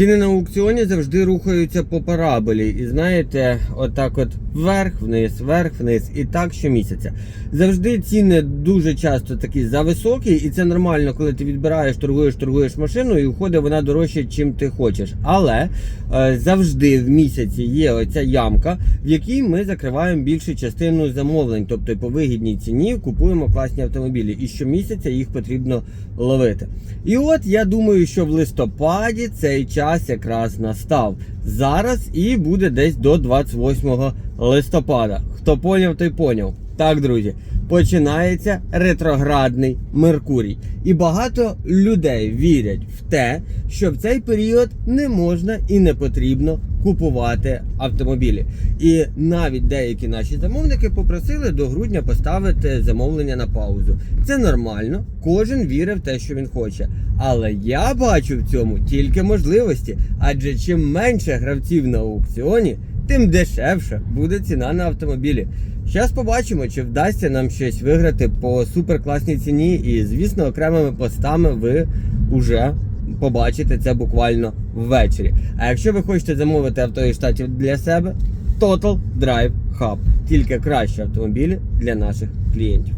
Ціни на аукціоні завжди рухаються по параболі. І знаєте, отак от вверх-вниз, вверх-вниз, і так щомісяця. Завжди ціни дуже часто такі зависокі, і це нормально, коли ти відбираєш, торгуєш, торгуєш машину, і виходить вона дорожче, чим ти хочеш. Але е, завжди в місяці є оця ямка, в якій ми закриваємо більшу частину замовлень, тобто по вигідній ціні купуємо класні автомобілі. І щомісяця їх потрібно ловити. І от я думаю, що в листопаді цей час якраз настав. Зараз і буде десь до 28 листопада. Хто поняв, той поняв. Так, друзі, починається ретроградний Меркурій. І багато людей вірять в те, що в цей період не можна і не потрібно купувати автомобілі. І навіть деякі наші замовники попросили до грудня поставити замовлення на паузу. Це нормально, кожен вірить в те, що він хоче. Але я бачу в цьому тільки можливості, адже чим менше гравців на аукціоні, тим дешевше буде ціна на автомобілі. Зараз побачимо, чи вдасться нам щось виграти по суперкласній ціні. І, звісно, окремими постами ви вже побачите це буквально ввечері. А якщо ви хочете замовити авто із штатів для себе, Total Drive Hub. Тільки кращі автомобілі для наших клієнтів.